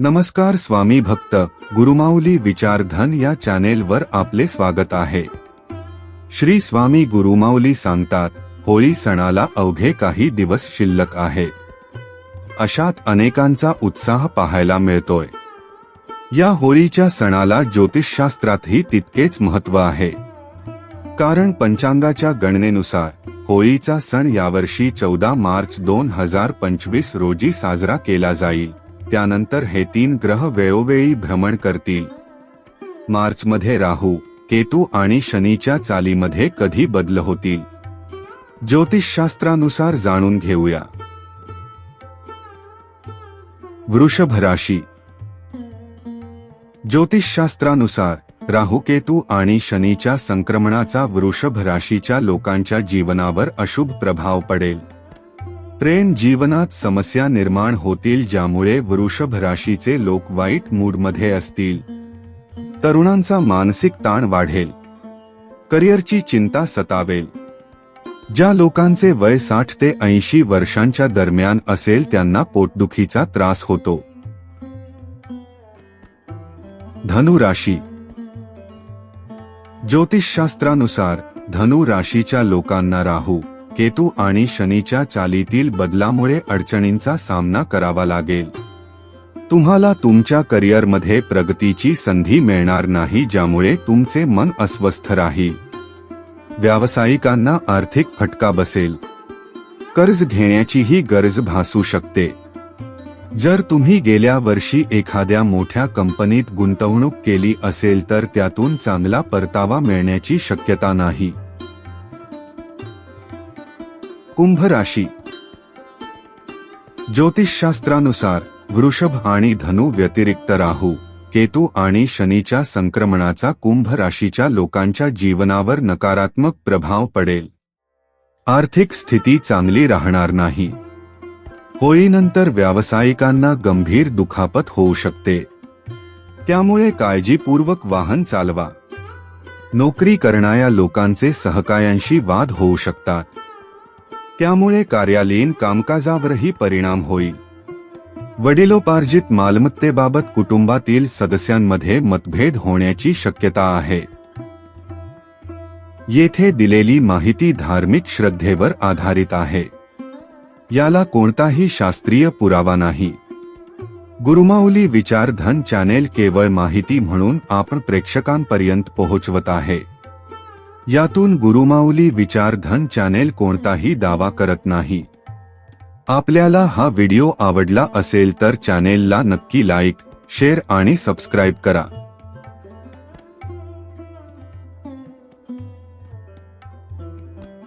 नमस्कार स्वामी भक्त गुरुमाऊली विचारधन या चॅनेलवर आपले स्वागत आहे. श्री स्वामी गुरुमाऊली सांगतात होळी सणाला अवघे काही दिवस शिल्लक आहे. अशात अनेकांचा उत्साह पाहायला मिळतोय. या होळीच्या सणाला ज्योतिषशास्त्रातही तितकेच महत्त्व आहे. कारण पंचांगाच्या गणनेनुसार होळीचा सण यावर्षी चौदा मार्च दोन हजार पंचवीस रोजी साजरा केला जाईल. त्यानंतर हे तीन ग्रह वेळोवेळी भ्रमण करतील. मार्चमध्ये राहू केतू आणि शनीच्या चालीमध्ये कधी बदल होतील? ज्योतिषशास्त्रानुसार जाणून घेऊया. वृषभ राशी. ज्योतिषशास्त्रानुसार राहुकेतू आणि शनीच्या संक्रमणाचा वृषभ राशीच्या लोकांच्या जीवनावर अशुभ प्रभाव पडेल. प्रेम जीवनात समस्या निर्माण होतील ज्यामुळे वृषभ राशीचे लोक वाईट मूडमध्ये असतील. तरुणांचा मानसिक ताण वाढेल. करिअरची चिंता सतावेल. ज्या लोकांचे वय साठ ते ऐंशी वर्षांच्या दरम्यान असेल त्यांना पोटदुखीचा त्रास होतो. धनु राशी. ज्योतिषशास्त्रानुसार धनु राशीच्या लोकांना राहू. केतू आणि शनीच्या चालीतील बदलामुळे अडचणींचा सामना करावा लागेल. तुम्हाला तुमच्या करिअरमध्ये प्रगतीची संधी मिळणार नाही ज्यामुळे तुमचे मन अस्वस्थ राहील. व्यावसायिकांना आर्थिक फटका बसेल. कर्ज घेण्याचीही गरज भासू शकते. जर तुम्ही गेल्या वर्षी एखाद्या मोठ्या कंपनीत गुंतवणूक केली असेल तर त्यातून चांगला परतावा मिळण्याची शक्यता नाही. कुंभ राशी ज्योतिषशास्त्रानुसार वृषभ आणि धनु व्यतिरिक्त राहू केतू आणि शनीच्या संक्रमणाचा कुंभ राशीच्या लोकांच्या जीवनावर नकारात्मक प्रभाव पडेल. आर्थिक स्थिती चांगली राहणार नाही. होळीनंतर व्यावसायिकांना गंभीर दुखापत होऊ शकते. त्यामुळे काळजीपूर्वक वाहन चालवा. नोकरी करणाऱ्या लोकांचे सहकायांशी वाद होऊ शकतात. त्यामुळे कार्यालयीन कामकाजावरही परिणाम होईल. वडिलोपार्जित मालमत्तेबाबत कुटुंबातील सदस्यांमध्ये मतभेद होण्याची शक्यता आहे. येथे दिलेली माहिती धार्मिक श्रद्धेवर आधारित आहे. याला कोणताही शास्त्रीय पुरावा नाही. गुरुमाऊली विचारधन चॅनेल केवळ माहिती म्हणून आपण प्रेक्षकांपर्यंत पोहोचवत आहे. यातून गुरुमाऊली विचारधन चॅनेल कोणताही दावा करत नाही. आपल्याला हा व्हिडिओ आवडला असेल तर चॅनेलला नक्की लाईक शेअर आणि सबस्क्राईब करा.